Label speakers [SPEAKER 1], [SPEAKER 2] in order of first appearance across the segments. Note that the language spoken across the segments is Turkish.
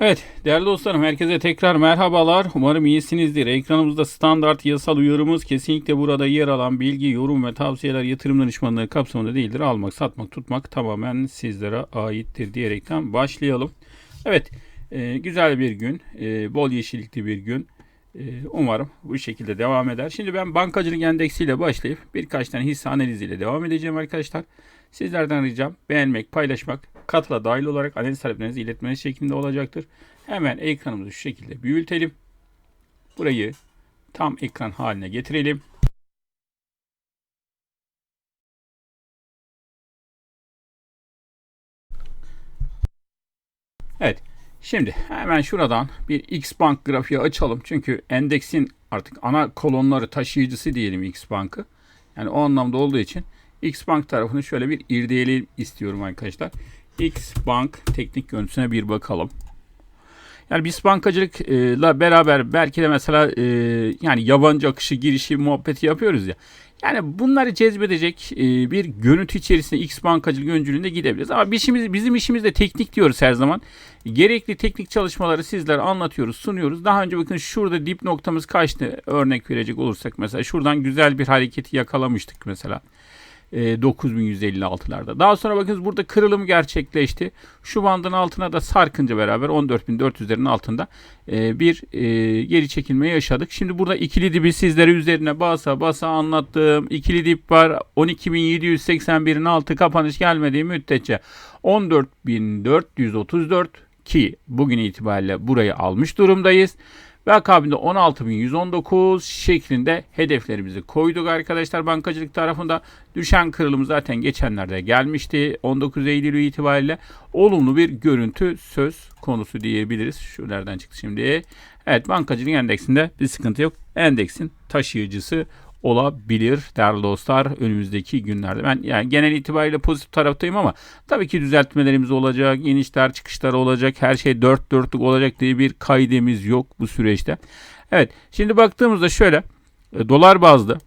[SPEAKER 1] Evet değerli dostlarım herkese tekrar merhabalar. Umarım iyisinizdir. Ekranımızda standart yasal uyarımız kesinlikle burada yer alan bilgi, yorum ve tavsiyeler yatırım danışmanlığı kapsamında değildir. Almak, satmak, tutmak tamamen sizlere aittir diyerekten başlayalım. Evet e, güzel bir gün, e, bol yeşillikli bir gün. E, umarım bu şekilde devam eder. Şimdi ben bankacılık endeksiyle başlayıp birkaç tane hisse analiziyle devam edeceğim arkadaşlar. Sizlerden ricam beğenmek, paylaşmak, katıla dahil olarak analiz taleplerinizi iletmeniz şeklinde olacaktır. Hemen ekranımızı şu şekilde büyütelim. Burayı tam ekran haline getirelim. Evet. Şimdi hemen şuradan bir X Bank grafiği açalım. Çünkü endeksin artık ana kolonları taşıyıcısı diyelim X Bank'ı. Yani o anlamda olduğu için X Bank tarafını şöyle bir irdeleyelim istiyorum arkadaşlar. X Bank teknik görüntüsüne bir bakalım. Yani biz bankacılıkla beraber belki de mesela e, yani yabancı akışı girişi muhabbeti yapıyoruz ya. Yani bunları cezbedecek e, bir görüntü içerisinde X bankacılık öncülüğünde gidebiliriz. Ama bizim, bizim işimiz de teknik diyoruz her zaman. Gerekli teknik çalışmaları sizlere anlatıyoruz, sunuyoruz. Daha önce bakın şurada dip noktamız kaçtı örnek verecek olursak mesela. Şuradan güzel bir hareketi yakalamıştık mesela. 9156'larda. Daha sonra bakınız burada kırılım gerçekleşti. Şu bandın altına da sarkınca beraber 14.400'lerin altında e, bir e, geri çekilme yaşadık. Şimdi burada ikili dibi sizlere üzerine basa basa anlattığım ikili dip var. 12.781'in altı kapanış gelmediği müddetçe 14.434 ki bugün itibariyle burayı almış durumdayız. Ve akabinde 16.119 şeklinde hedeflerimizi koyduk arkadaşlar bankacılık tarafında. Düşen kırılım zaten geçenlerde gelmişti. 19 Eylül itibariyle olumlu bir görüntü söz konusu diyebiliriz. Şu nereden çıktı şimdi? Evet bankacılık endeksinde bir sıkıntı yok. Endeksin taşıyıcısı olabilir değerli dostlar önümüzdeki günlerde. Ben yani genel itibariyle pozitif taraftayım ama tabii ki düzeltmelerimiz olacak, inişler çıkışlar olacak, her şey dört dörtlük olacak diye bir kaidemiz yok bu süreçte. Evet şimdi baktığımızda şöyle e, dolar bazlı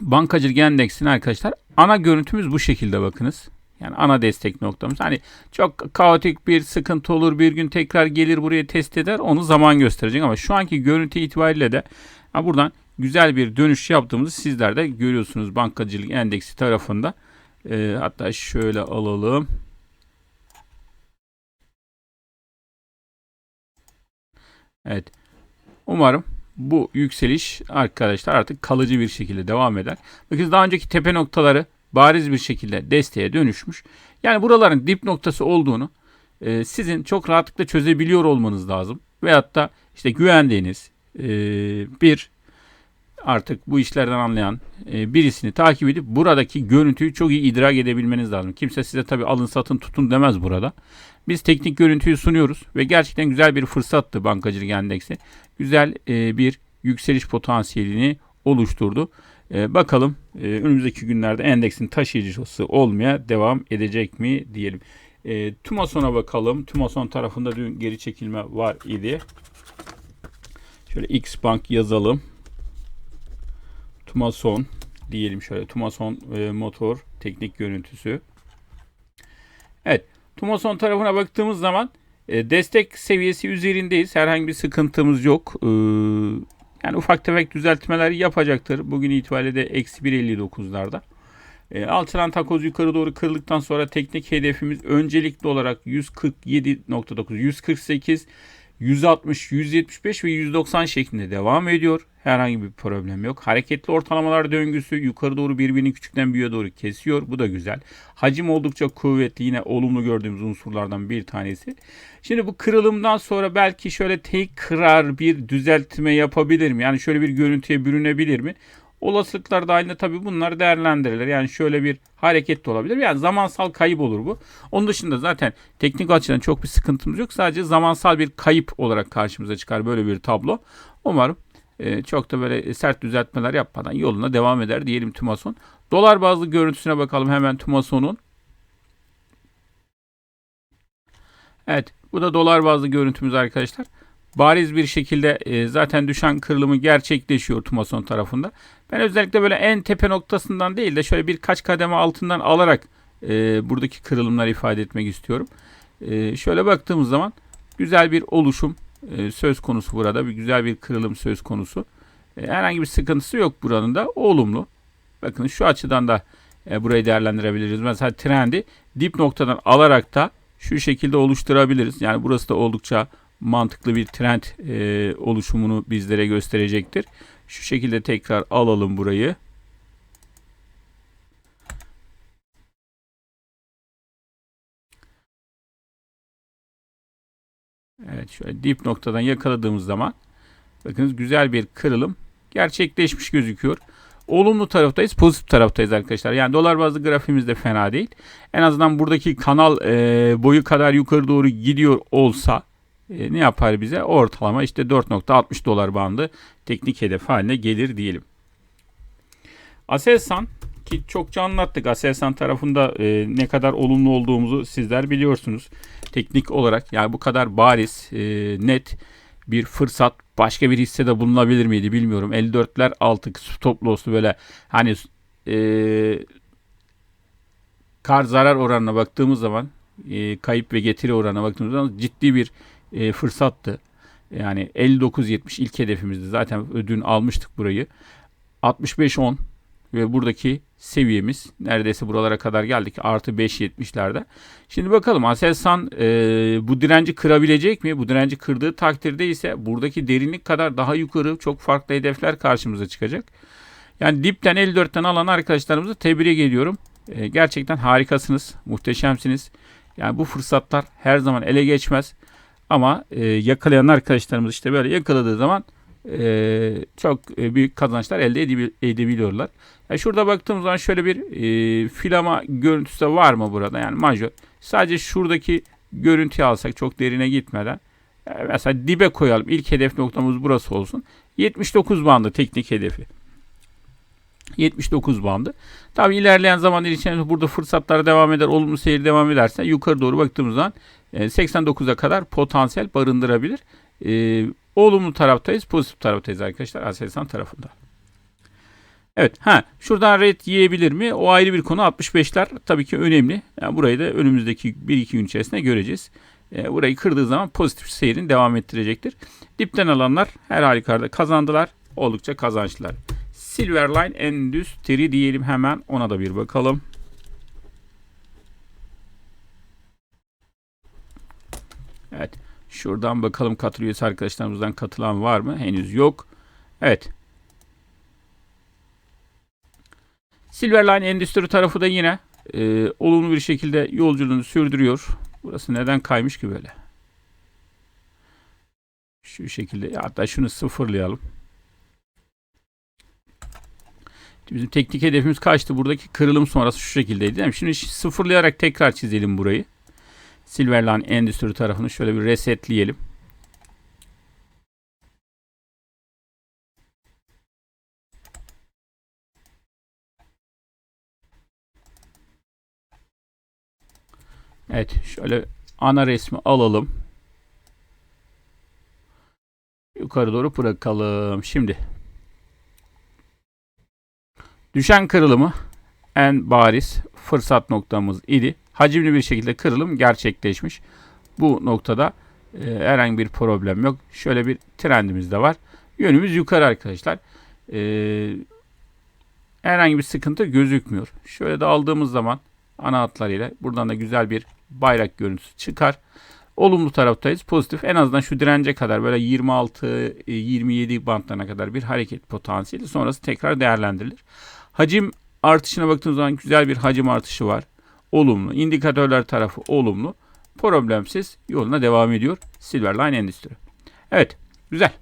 [SPEAKER 1] bankacılık endeksine arkadaşlar ana görüntümüz bu şekilde bakınız. Yani ana destek noktamız. Hani çok kaotik bir sıkıntı olur bir gün tekrar gelir buraya test eder onu zaman gösterecek ama şu anki görüntü itibariyle de buradan güzel bir dönüş yaptığımızı sizler de görüyorsunuz bankacılık endeksi tarafında. E, hatta şöyle alalım. Evet. Umarım bu yükseliş arkadaşlar artık kalıcı bir şekilde devam eder. Bakın daha önceki tepe noktaları bariz bir şekilde desteğe dönüşmüş. Yani buraların dip noktası olduğunu e, sizin çok rahatlıkla çözebiliyor olmanız lazım. Veyahut da işte güvendiğiniz e, bir artık bu işlerden anlayan e, birisini takip edip buradaki görüntüyü çok iyi idrak edebilmeniz lazım. Kimse size tabi alın satın tutun demez burada. Biz teknik görüntüyü sunuyoruz ve gerçekten güzel bir fırsattı bankacılık endeksi. Güzel e, bir yükseliş potansiyelini oluşturdu. E, bakalım e, önümüzdeki günlerde endeksin taşıyıcısı olmaya devam edecek mi diyelim. E, TÜMASON'a bakalım. TÜMASON tarafında dün geri çekilme var idi. Şöyle X Bank yazalım. Tumason diyelim şöyle. Tumason e, motor teknik görüntüsü. Evet. Tumason tarafına baktığımız zaman e, destek seviyesi üzerindeyiz. Herhangi bir sıkıntımız yok. E, yani ufak tefek düzeltmeler yapacaktır. Bugün itibariyle de eksi 1.59'larda. E, alçalan takoz yukarı doğru kırıldıktan sonra teknik hedefimiz öncelikli olarak 147.9, 148, 160, 175 ve 190 şeklinde devam ediyor. Herhangi bir problem yok. Hareketli ortalamalar döngüsü yukarı doğru birbirini küçükten büyüğe doğru kesiyor. Bu da güzel. Hacim oldukça kuvvetli. Yine olumlu gördüğümüz unsurlardan bir tanesi. Şimdi bu kırılımdan sonra belki şöyle tekrar bir düzeltme yapabilir mi? Yani şöyle bir görüntüye bürünebilir mi? Olasılıklar dahilinde tabii bunlar değerlendirilir. Yani şöyle bir hareket de olabilir. Yani zamansal kayıp olur bu. Onun dışında zaten teknik açıdan çok bir sıkıntımız yok. Sadece zamansal bir kayıp olarak karşımıza çıkar böyle bir tablo. Umarım e, çok da böyle sert düzeltmeler yapmadan yoluna devam eder diyelim Tümason. Dolar bazlı görüntüsüne bakalım hemen Tümason'un. Evet bu da dolar bazlı görüntümüz arkadaşlar. Bariz bir şekilde e, zaten düşen kırılımı gerçekleşiyor Tumason tarafında. Ben özellikle böyle en tepe noktasından değil de şöyle birkaç kademe altından alarak e, buradaki kırılımları ifade etmek istiyorum. E, şöyle baktığımız zaman güzel bir oluşum e, söz konusu burada. Bir güzel bir kırılım söz konusu. E, herhangi bir sıkıntısı yok buranın da. Olumlu. Bakın şu açıdan da e, burayı değerlendirebiliriz. Mesela trendi dip noktadan alarak da şu şekilde oluşturabiliriz. Yani burası da oldukça mantıklı bir trend e, oluşumunu bizlere gösterecektir. Şu şekilde tekrar alalım burayı. Evet şöyle dip noktadan yakaladığımız zaman bakınız güzel bir kırılım gerçekleşmiş gözüküyor. Olumlu taraftayız, pozitif taraftayız arkadaşlar. Yani dolar bazlı grafiğimiz de fena değil. En azından buradaki kanal e, boyu kadar yukarı doğru gidiyor olsa e, ne yapar bize? Ortalama işte 4.60 dolar bandı teknik hedef haline gelir diyelim. Aselsan ki çokça anlattık. Aselsan tarafında e, ne kadar olumlu olduğumuzu sizler biliyorsunuz. Teknik olarak yani bu kadar bariz, e, net bir fırsat başka bir hissede bulunabilir miydi bilmiyorum. 54'ler altı stop loss'lu böyle hani e, kar zarar oranına baktığımız zaman e, kayıp ve getiri oranına baktığımız zaman ciddi bir e, fırsattı. Yani 59.70 ilk hedefimizdi. Zaten ödün almıştık burayı. 65.10 ve buradaki seviyemiz neredeyse buralara kadar geldik. Artı 5.70'lerde. Şimdi bakalım Aselsan e, bu direnci kırabilecek mi? Bu direnci kırdığı takdirde ise buradaki derinlik kadar daha yukarı çok farklı hedefler karşımıza çıkacak. Yani dipten 54'ten alan arkadaşlarımızı tebrik ediyorum. E, gerçekten harikasınız. Muhteşemsiniz. Yani bu fırsatlar her zaman ele geçmez. Ama e, yakalayan arkadaşlarımız işte böyle yakaladığı zaman e, çok e, büyük kazançlar elde edebil- edebiliyorlar. Yani şurada baktığımız zaman şöyle bir e, filama görüntüsü de var mı burada? Yani majör. Sadece şuradaki görüntüyü alsak çok derine gitmeden. Yani mesela dibe koyalım. İlk hedef noktamız burası olsun. 79 bandı teknik hedefi. 79 bandı. Tabi ilerleyen zamanlar içerisinde burada fırsatlar devam eder, olumlu seyir devam ederse yukarı doğru baktığımız zaman 89'a kadar potansiyel barındırabilir. E, olumlu taraftayız, pozitif taraftayız arkadaşlar Aselsan tarafında. Evet, ha şuradan red yiyebilir mi? O ayrı bir konu. 65'ler tabii ki önemli. Yani burayı da önümüzdeki 1-2 gün içerisinde göreceğiz. E, burayı kırdığı zaman pozitif seyrin devam ettirecektir. Dipten alanlar her halükarda kazandılar. Oldukça kazançlılar. Silverline Endüstri diyelim hemen ona da bir bakalım. Evet. Şuradan bakalım katıl üyesi arkadaşlarımızdan katılan var mı? Henüz yok. Evet. Silverline Endüstri tarafı da yine e, olumlu bir şekilde yolculuğunu sürdürüyor. Burası neden kaymış ki böyle? Şu şekilde hatta şunu sıfırlayalım. Bizim teknik hedefimiz kaçtı? Buradaki kırılım sonrası şu şekildeydi. Değil mi? Şimdi sıfırlayarak tekrar çizelim burayı. Silverline Endüstri tarafını şöyle bir resetleyelim. Evet şöyle ana resmi alalım. Yukarı doğru bırakalım. Şimdi düşen kırılımı en bariz fırsat noktamız idi. Hacimli bir şekilde kırılım gerçekleşmiş. Bu noktada e, herhangi bir problem yok. Şöyle bir trendimiz de var. Yönümüz yukarı arkadaşlar. E, herhangi bir sıkıntı gözükmüyor. Şöyle de aldığımız zaman ana hatlarıyla buradan da güzel bir bayrak görüntüsü çıkar. Olumlu taraftayız. Pozitif. En azından şu dirence kadar böyle 26-27 e, bantlarına kadar bir hareket potansiyeli. Sonrası tekrar değerlendirilir. Hacim artışına baktığımız zaman güzel bir hacim artışı var. Olumlu. İndikatörler tarafı olumlu. Problemsiz yoluna devam ediyor. Silverline Endüstri. Evet. Güzel.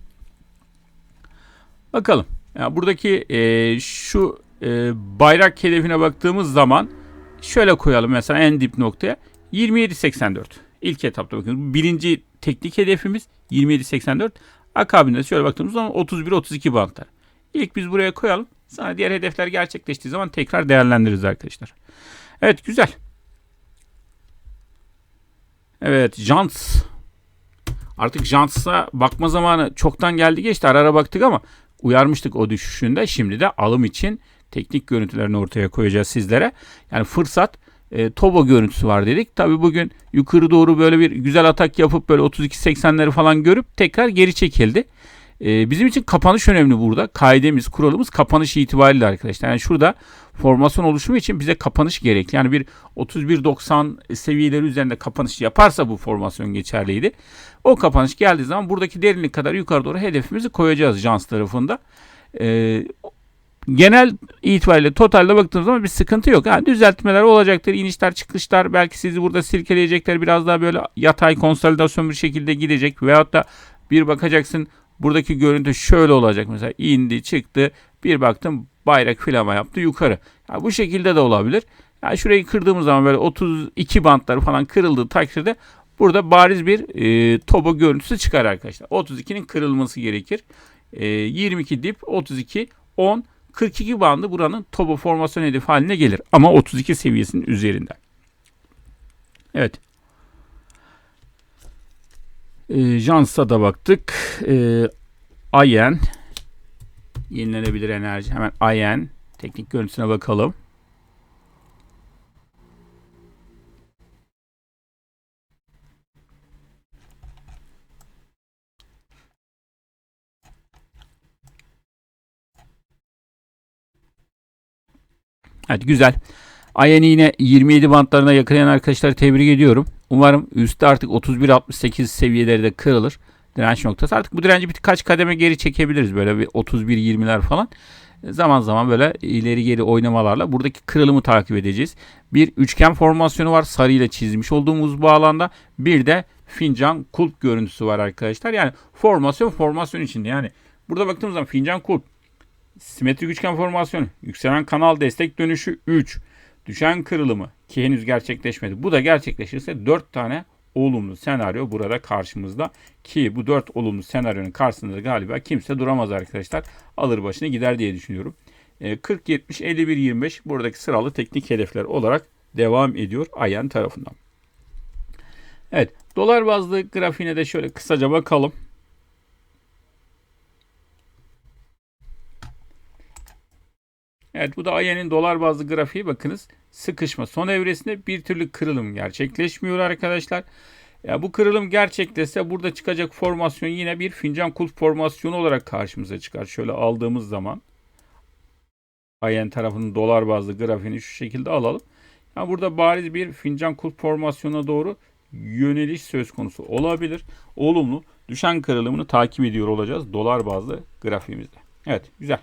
[SPEAKER 1] Bakalım. Yani buradaki e, şu e, bayrak hedefine baktığımız zaman şöyle koyalım mesela en dip noktaya 27.84. İlk etapta bakın. Birinci teknik hedefimiz 27.84. Akabinde şöyle baktığımız zaman 31-32 bantlar. İlk biz buraya koyalım. Sonra diğer hedefler gerçekleştiği zaman tekrar değerlendiririz arkadaşlar. Evet güzel. Evet Jants. Artık Jants'a bakma zamanı çoktan geldi geçti. Ara ara baktık ama uyarmıştık o düşüşünde. Şimdi de alım için teknik görüntülerini ortaya koyacağız sizlere. Yani fırsat e, Tobo görüntüsü var dedik. Tabi bugün yukarı doğru böyle bir güzel atak yapıp böyle 32-80'leri falan görüp tekrar geri çekildi. E, bizim için kapanış önemli burada. Kaidemiz, kuralımız kapanış itibariyle arkadaşlar. Yani şurada formasyon oluşumu için bize kapanış gerekli. Yani bir 31-90 seviyeleri üzerinde kapanış yaparsa bu formasyon geçerliydi. O kapanış geldiği zaman buradaki derinlik kadar yukarı doğru hedefimizi koyacağız Jans tarafında. Ee, genel itibariyle totalde baktığımız zaman bir sıkıntı yok. Yani düzeltmeler olacaktır. inişler çıkışlar belki sizi burada silkeleyecekler. Biraz daha böyle yatay konsolidasyon bir şekilde gidecek. Veyahut da bir bakacaksın buradaki görüntü şöyle olacak. Mesela indi çıktı bir baktım bayrak filama yaptı yukarı. Yani bu şekilde de olabilir. Yani şurayı kırdığımız zaman böyle 32 bantları falan kırıldığı takdirde burada bariz bir e, tobo görüntüsü çıkar arkadaşlar. 32'nin kırılması gerekir. E, 22 dip 32 10 42 bandı buranın tobo formasyon hedefi haline gelir. Ama 32 seviyesinin üzerinde. Evet. E, Jans'a da baktık. E, Ayen yenilenebilir enerji. Hemen Ayen teknik görüntüsüne bakalım. Evet güzel. Ayen'i yine 27 bantlarına yakalayan arkadaşları tebrik ediyorum. Umarım üstte artık 31-68 seviyeleri de kırılır. Direnç noktası. Artık bu direnci birkaç kademe geri çekebiliriz. Böyle bir 31-20'ler falan. Zaman zaman böyle ileri geri oynamalarla buradaki kırılımı takip edeceğiz. Bir üçgen formasyonu var. Sarı ile çizmiş olduğumuz bu alanda. Bir de fincan kulp görüntüsü var arkadaşlar. Yani formasyon formasyon içinde. Yani burada baktığımız zaman fincan kulp simetrik üçgen formasyonu, yükselen kanal destek dönüşü 3, düşen kırılımı ki henüz gerçekleşmedi. Bu da gerçekleşirse 4 tane olumlu senaryo burada karşımızda ki bu 4 olumlu senaryonun karşısında da galiba kimse duramaz arkadaşlar. Alır başını gider diye düşünüyorum. 40 70 51 25 buradaki sıralı teknik hedefler olarak devam ediyor Ayen tarafından. Evet, dolar bazlı grafiğine de şöyle kısaca bakalım. Evet bu da Ayen'in dolar bazlı grafiği bakınız. Sıkışma son evresinde bir türlü kırılım gerçekleşmiyor arkadaşlar. Ya bu kırılım gerçekleşse burada çıkacak formasyon yine bir fincan kulp formasyonu olarak karşımıza çıkar. Şöyle aldığımız zaman Ayen tarafının dolar bazlı grafiğini şu şekilde alalım. Yani burada bariz bir fincan kulp formasyona doğru yöneliş söz konusu olabilir. Olumlu düşen kırılımını takip ediyor olacağız dolar bazlı grafiğimizde. Evet güzel.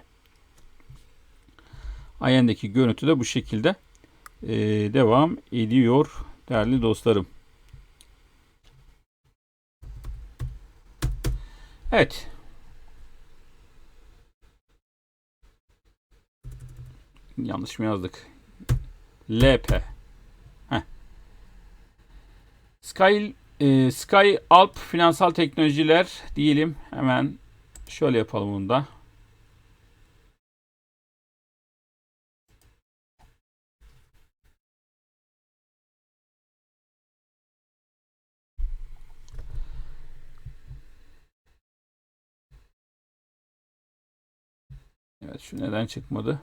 [SPEAKER 1] Ayen'deki görüntü de bu şekilde ee, devam ediyor değerli dostlarım. Evet. Yanlış mı yazdık? LP. Sky e, Sky Alp Finansal Teknolojiler diyelim. Hemen şöyle yapalım bunu da. Evet şu neden çıkmadı?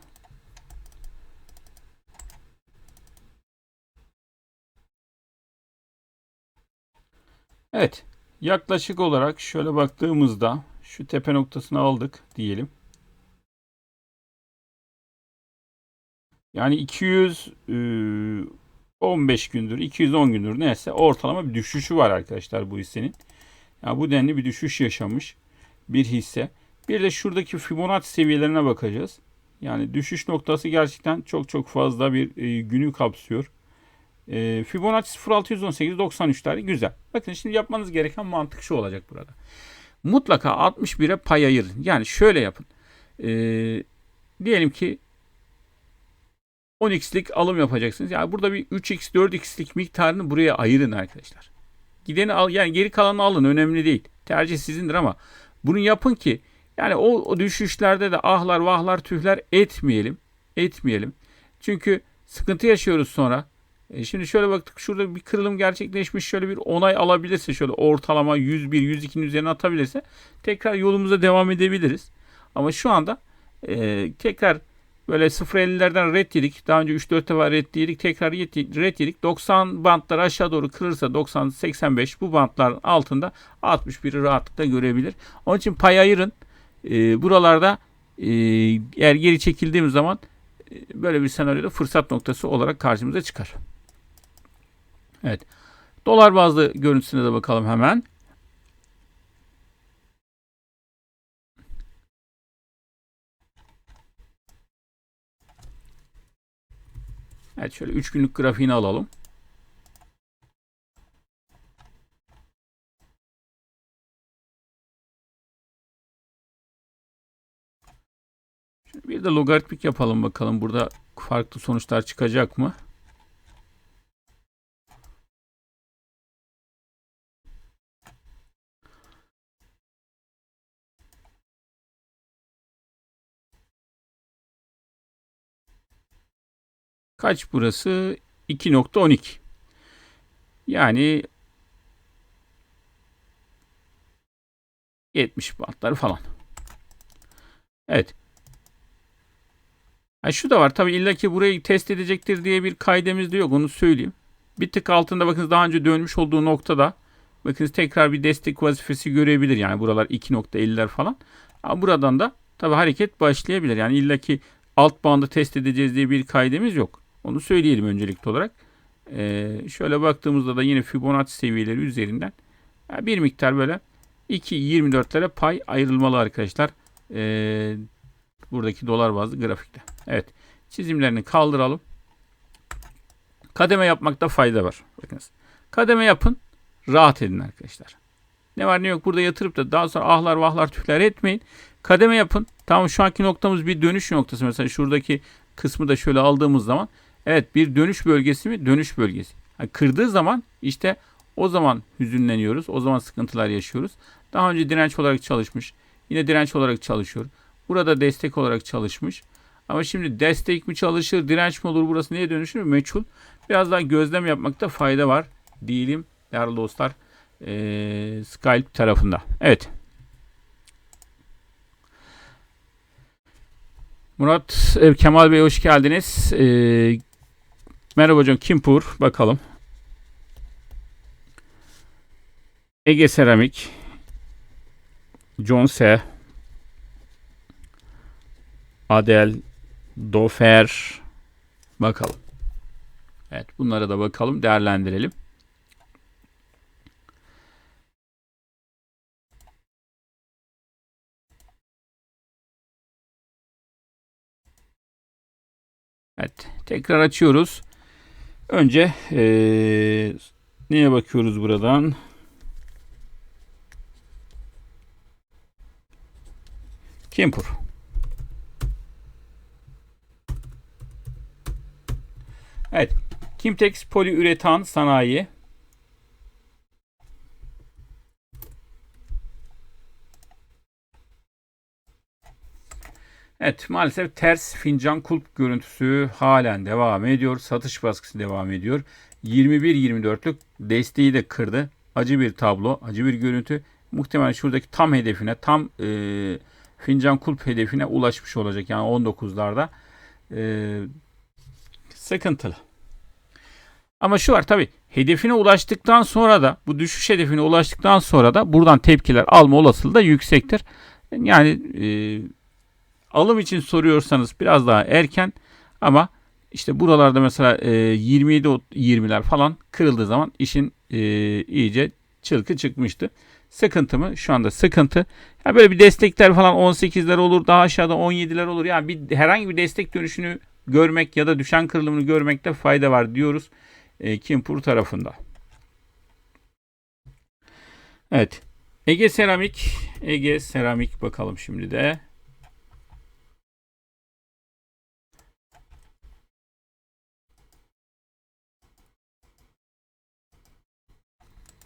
[SPEAKER 1] Evet. Yaklaşık olarak şöyle baktığımızda şu tepe noktasını aldık diyelim. Yani 215 gündür, 210 gündür neyse ortalama bir düşüşü var arkadaşlar bu hissenin. Yani bu denli bir düşüş yaşamış bir hisse. Bir de şuradaki Fibonacci seviyelerine bakacağız. Yani düşüş noktası gerçekten çok çok fazla bir e, günü kapsıyor. E, Fibonacci 0618 93'ler güzel. Bakın şimdi yapmanız gereken mantık şu olacak burada. Mutlaka 61'e pay ayırın. Yani şöyle yapın. E, diyelim ki 10x'lik alım yapacaksınız. Yani burada bir 3x 4x'lik miktarını buraya ayırın arkadaşlar. Gideni al yani geri kalanı alın önemli değil. Tercih sizindir ama bunu yapın ki yani o, o düşüşlerde de ahlar vahlar tühler etmeyelim. Etmeyelim. Çünkü sıkıntı yaşıyoruz sonra. E şimdi şöyle baktık şurada bir kırılım gerçekleşmiş. Şöyle bir onay alabilirse şöyle ortalama 101 102'nin üzerine atabilirse tekrar yolumuza devam edebiliriz. Ama şu anda e, tekrar Böyle 0.50'lerden red yedik. Daha önce 3-4 defa red yedik. Tekrar red yedik. 90 bantlar aşağı doğru kırılırsa 90-85 bu bantların altında 61'i rahatlıkla görebilir. Onun için pay ayırın. Ee, buralarda e, eğer geri çekildiğimiz zaman e, böyle bir senaryoda fırsat noktası olarak karşımıza çıkar. Evet. Dolar bazlı görüntüsüne de bakalım hemen. Evet şöyle 3 günlük grafiğini alalım. Bir de logaritmik yapalım bakalım burada farklı sonuçlar çıkacak mı? Kaç burası? 2.12. Yani 70 bantları falan. Evet. Ha şu da var. Tabi illa ki burayı test edecektir diye bir kaydemiz de yok. Onu söyleyeyim. Bir tık altında bakınız daha önce dönmüş olduğu noktada bakınız tekrar bir destek vazifesi görebilir. Yani buralar 2.50'ler falan. Ama buradan da tabi hareket başlayabilir. Yani illa ki alt bandı test edeceğiz diye bir kaydemiz yok. Onu söyleyelim öncelikli olarak. Ee, şöyle baktığımızda da yine Fibonacci seviyeleri üzerinden yani bir miktar böyle 2.24'lere pay ayrılmalı arkadaşlar. Ee, buradaki dolar bazlı grafikte. Evet. Çizimlerini kaldıralım. Kademe yapmakta fayda var. Bakınız. Kademe yapın. Rahat edin arkadaşlar. Ne var ne yok burada yatırıp da daha sonra ahlar vahlar tüfler etmeyin. Kademe yapın. Tamam şu anki noktamız bir dönüş noktası. Mesela şuradaki kısmı da şöyle aldığımız zaman evet bir dönüş bölgesi mi? Dönüş bölgesi. Yani kırdığı zaman işte o zaman hüzünleniyoruz. O zaman sıkıntılar yaşıyoruz. Daha önce direnç olarak çalışmış. Yine direnç olarak çalışıyor. Burada destek olarak çalışmış. Ama şimdi destek mi çalışır, direnç mi olur, burası neye dönüşür meçhul. Biraz daha gözlem yapmakta fayda var diyelim değerli dostlar. Ee, Skype tarafında. Evet. Murat Kemal Bey hoş geldiniz. Ee, merhaba hocam Kimpur bakalım. Ege Seramik John S. Adel Dofer bakalım. Evet bunlara da bakalım değerlendirelim. Evet tekrar açıyoruz. Önce ee, neye bakıyoruz buradan? Kimpur. Evet. Kimtex poliüretan sanayi. Evet maalesef ters fincan kulp görüntüsü halen devam ediyor. Satış baskısı devam ediyor. 21-24'lük desteği de kırdı. Acı bir tablo, acı bir görüntü. Muhtemelen şuradaki tam hedefine, tam e, fincan kulp hedefine ulaşmış olacak. Yani 19'larda. E, sıkıntılı. Ama şu var tabi hedefine ulaştıktan sonra da bu düşüş hedefine ulaştıktan sonra da buradan tepkiler alma olasılığı da yüksektir. Yani e, alım için soruyorsanız biraz daha erken ama işte buralarda mesela e, 27 20'ler falan kırıldığı zaman işin e, iyice çılkı çıkmıştı. Sıkıntı mı? Şu anda sıkıntı. Yani böyle bir destekler falan 18'ler olur, daha aşağıda 17'ler olur. Yani bir herhangi bir destek dönüşünü görmek ya da düşen kırılımını görmekte fayda var diyoruz. E, Kimpur tarafında. Evet. Ege Seramik. Ege Seramik bakalım şimdi de.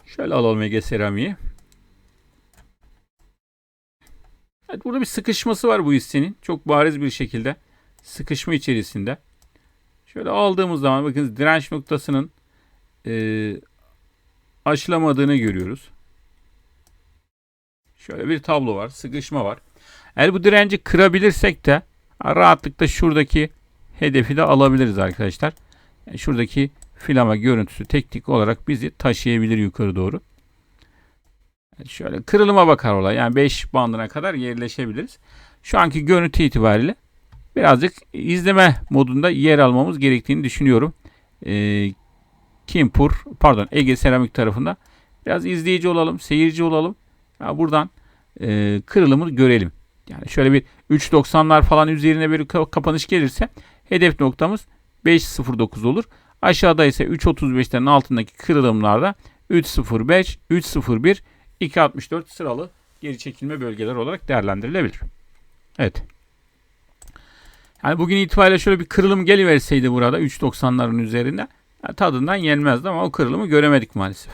[SPEAKER 1] Şöyle alalım Ege Seramik'i. Evet burada bir sıkışması var bu hissenin. Çok bariz bir şekilde. Sıkışma içerisinde. Şöyle aldığımız zaman bakın direnç noktasının e, aşılamadığını görüyoruz. Şöyle bir tablo var. Sıkışma var. Eğer bu direnci kırabilirsek de Rahatlıkla şuradaki hedefi de alabiliriz arkadaşlar. Şuradaki filama görüntüsü teknik olarak bizi taşıyabilir yukarı doğru. Şöyle kırılıma bakar olay. Yani 5 bandına kadar yerleşebiliriz. Şu anki görüntü itibariyle birazcık izleme modunda yer almamız gerektiğini düşünüyorum. Ee, Kimpur, pardon Ege Seramik tarafında biraz izleyici olalım, seyirci olalım. Ya buradan e, kırılımı görelim. Yani şöyle bir 3.90'lar falan üzerine bir kapanış gelirse hedef noktamız 5.09 olur. Aşağıda ise 3.35'lerin altındaki kırılımlarda 3.05, 3.01, 2.64 sıralı geri çekilme bölgeler olarak değerlendirilebilir. Evet. Yani bugün itibariyle şöyle bir kırılım geliverseydi burada 3.90'ların üzerinde yani tadından yenmezdi ama o kırılımı göremedik maalesef.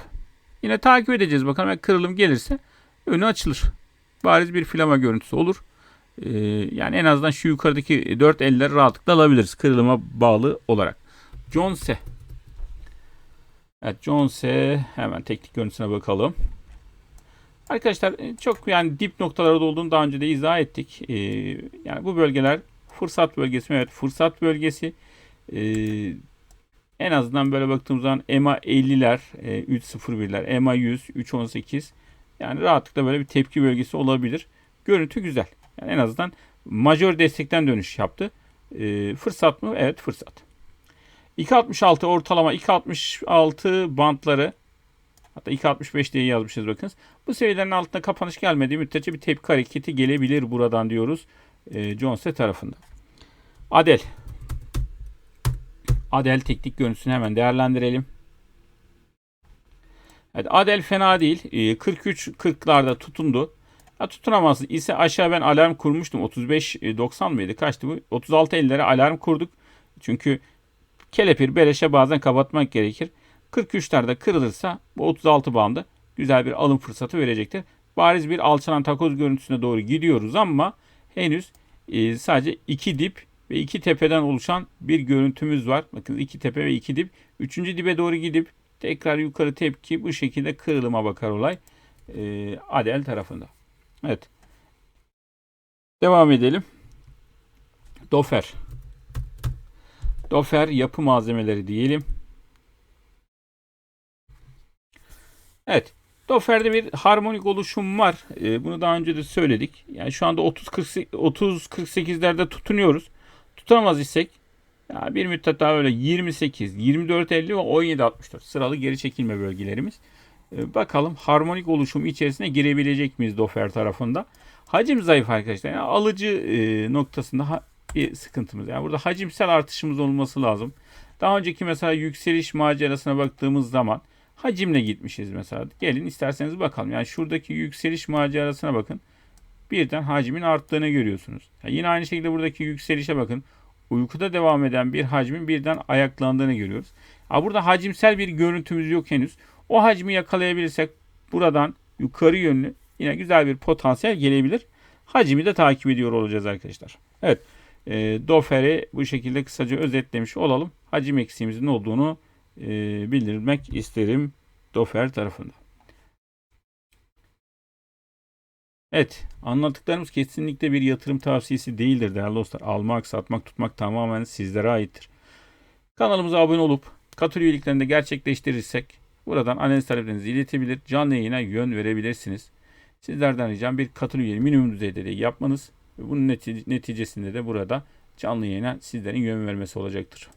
[SPEAKER 1] Yine takip edeceğiz bakalım. Eğer kırılım gelirse önü açılır. Bariz bir filama görüntüsü olur. Ee, yani en azından şu yukarıdaki 4 eller rahatlıkla alabiliriz kırılıma bağlı olarak. Jonse. Evet Jonse hemen teknik görüntüsüne bakalım. Arkadaşlar e, çok yani dip noktalarda olduğunu daha önce de izah ettik. Ee, yani bu bölgeler fırsat bölgesi mi? Evet fırsat bölgesi. Ee, en azından böyle baktığımız zaman EMA 50'ler, e, 301'ler, EMA 100, 318 yani rahatlıkla böyle bir tepki bölgesi olabilir. Görüntü güzel. Yani en azından majör destekten dönüş yaptı. E, fırsat mı? Evet fırsat. 2.66 ortalama 2.66 bantları hatta 2.65 diye yazmışız bakınız. Bu seviyelerin altında kapanış gelmediği müddetçe bir tepki hareketi gelebilir buradan diyoruz. E, Jonse tarafında. Adel. Adel teknik görüntüsünü hemen değerlendirelim. Evet, Adel fena değil. 43-40'larda tutundu. Ya tutunamaz ise aşağı ben alarm kurmuştum. 35-90 mıydı? Kaçtı bu? 36-50'lere alarm kurduk. Çünkü kelepir beleşe bazen kapatmak gerekir. 43'lerde kırılırsa bu 36 bandı güzel bir alım fırsatı verecektir. Bariz bir alçalan takoz görüntüsüne doğru gidiyoruz ama henüz e, sadece iki dip ve iki tepeden oluşan bir görüntümüz var. Bakın iki tepe ve iki dip. Üçüncü dibe doğru gidip tekrar yukarı tepki bu şekilde kırılıma bakar olay. E, Adel tarafında. Evet. Devam edelim. Dofer. Dofer yapı malzemeleri diyelim. Evet. Dofer'de bir harmonik oluşum var. Ee, bunu daha önce de söyledik. Yani şu anda 30-48'lerde tutunuyoruz. Tutamaz isek ya bir müddet daha öyle 28, 24, 50 ve 17, 64 sıralı geri çekilme bölgelerimiz. Ee, bakalım harmonik oluşum içerisine girebilecek miyiz Dofer tarafında? Hacim zayıf arkadaşlar. Yani alıcı e, noktasında ha, bir sıkıntımız. Yani burada hacimsel artışımız olması lazım. Daha önceki mesela yükseliş macerasına baktığımız zaman hacimle gitmişiz mesela. Gelin isterseniz bakalım. Yani şuradaki yükseliş macerasına bakın. Birden hacmin arttığını görüyorsunuz. Yani yine aynı şekilde buradaki yükselişe bakın. Uykuda devam eden bir hacmin birden ayaklandığını görüyoruz. Ha burada hacimsel bir görüntümüz yok henüz. O hacmi yakalayabilirsek buradan yukarı yönlü yine güzel bir potansiyel gelebilir. Hacmi de takip ediyor olacağız arkadaşlar. Evet. E, Dofer'i bu şekilde kısaca özetlemiş olalım. Hacim eksiğimizin olduğunu e, bildirmek isterim Dofer tarafında. Evet, anlattıklarımız kesinlikle bir yatırım tavsiyesi değildir değerli dostlar. Almak, satmak, tutmak tamamen sizlere aittir. Kanalımıza abone olup katıl üyeliklerini de gerçekleştirirsek buradan analiz taleplerinizi iletebilir, canlı yayına yön verebilirsiniz. Sizlerden ricam bir katıl üyeliği minimum düzeyde de yapmanız ve bunun neticesinde de burada canlı yayına sizlerin yön vermesi olacaktır.